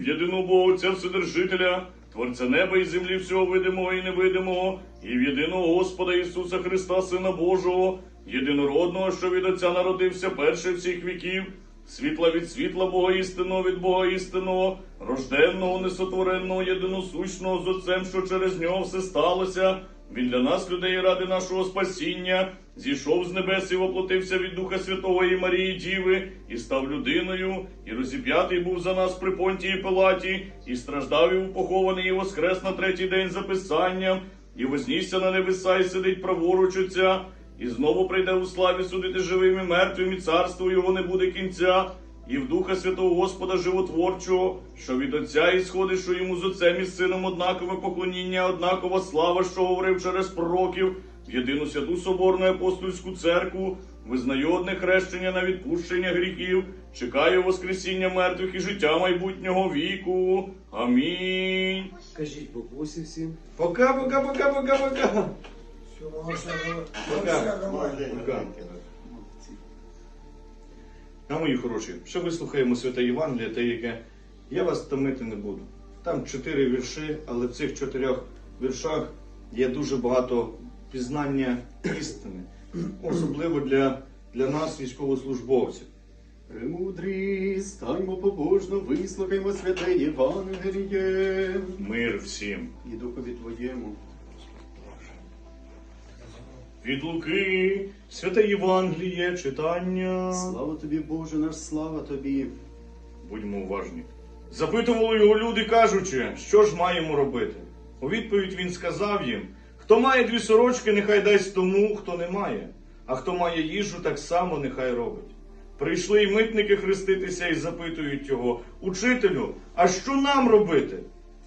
в єдину Бога Отця Вседержителя, Творця неба і землі всього видимого і невидимого, і в єдиного Господа Ісуса Христа, Сина Божого, єдинородного, що від Отця народився перший всіх віків, світла від світла Бога істинного від Бога істинного, рожденного, несотвореного, єдиносущного з Отцем, що через нього все сталося. Він для нас, людей, ради нашого спасіння, зійшов з небес і воплотився від Духа Святого і Марії Діви, і став людиною, і розіп'ятий був за нас при понтії Пилаті, і страждав і був похований, і воскрес на третій день за Писанням, і вознісся на небеса, і сидить праворуч Отця, і знову прийде у славі судити живим і мертвим, і царство його не буде кінця. І в Духа Святого Господа Животворчого, що від Отця ісходить, що йому з Отцем і Сином однакове поклоніння, однакова слава, що говорив через пророків, в єдину святу Соборну апостольську церкву, визнаю одне хрещення на відпущення гріхів, чекаю Воскресіння мертвих і життя майбутнього віку. Амінь. Кажіть бабусі всім. Пока, пока, пока, пока, пока. Пока. А мої хороші, ще вислухаємо святе Євангеліє, те, яке я вас томити не буду. Там чотири вірші, але в цих чотирьох віршах є дуже багато пізнання істини, особливо для, для нас, військовослужбовців. Премудрі, станьмо побожно, вислухаймо святе Євангеліє Мир всім. і духові Твоєму. Від Луки, святе Євангеліє, читання. Слава тобі, Боже наш, слава тобі. Будьмо уважні. Запитували його люди, кажучи, що ж маємо робити. У відповідь він сказав їм: хто має дві сорочки, нехай дасть тому, хто не має, а хто має їжу, так само нехай робить. Прийшли й митники хреститися і запитують його, учителю, а що нам робити?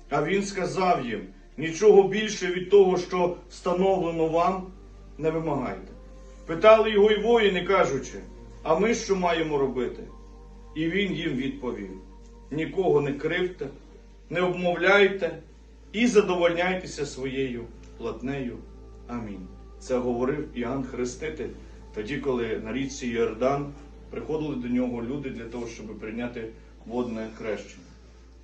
А він сказав їм: нічого більше від того, що встановлено вам, не вимагайте. Питали його й воїни, кажучи, а ми що маємо робити? І він їм відповів: нікого не кривте, не обмовляйте і задовольняйтеся своєю платнею. Амінь. Це говорив Іоанн Хреститель, тоді, коли на річці Йордан приходили до нього люди для того, щоб прийняти водне хрещення.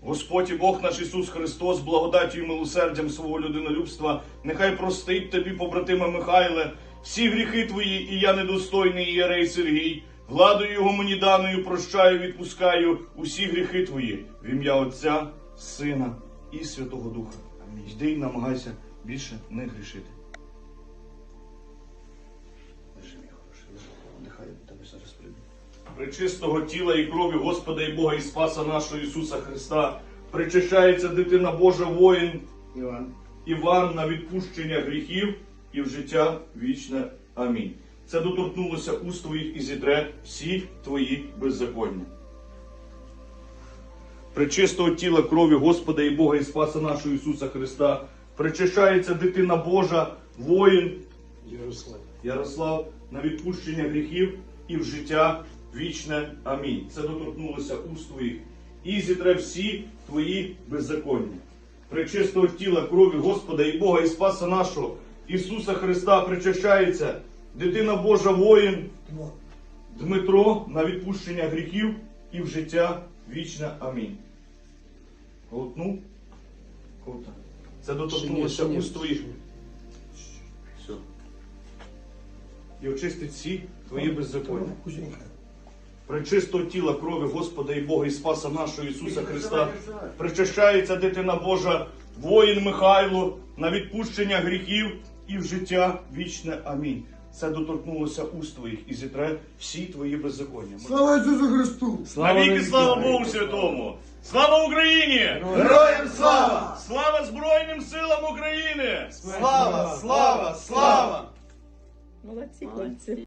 Господь і Бог наш Ісус Христос, благодаттю і милосердям свого людинолюбства, нехай простить тобі, побратиме Михайле, всі гріхи твої, і я недостойний Ієрей Сергій, владою його мені даною прощаю, відпускаю усі гріхи твої в ім'я Отця, Сина і Святого Духа. Амінь. Йди і намагайся більше не грішити. Лежи, мій хороший, лежи. Нехай до тебе зараз прийду. Пречистого тіла і крові Господа і Бога і Спаса нашого Ісуса Христа, причащається дитина Божа воїн Іван. Іван на відпущення гріхів і в життя вічне. Амінь. Це доторкнулося уст твоїх і зітре всі твої беззаконня. Пречистого тіла крові Господа і Бога і Спаса нашого Ісуса Христа, причащається дитина Божа, воїн Ярослав. Ярослав на відпущення гріхів і в життя вічне. Амінь. Це доторкнулося уст твоїх. І зітре всі твої беззаконня. Пречистого тіла крові Господа і Бога і Спаса нашого Ісуса Христа причащається дитина Божа воїн Дмитро на відпущення гріхів і в життя вічне. Амінь. Ковтнув? Ковта. Це доторкнулося ні, ні. уст твоїх. Все. І очистить всі твої беззаконня. Причисто тіла крові Господа і Бога і Спаса нашого Ісуса Христа причащається дитина Божа, воїн Михайло на відпущення гріхів і в життя вічне. Амінь. Це доторкнулося уст твоїх і зітре всі твої беззаконня. Слава Ісусу Христу! Навіки слава Богу Святому! Слава Україні! Героям слава! Слава Збройним силам України! Слава, слава, слава! Молодці хлопці.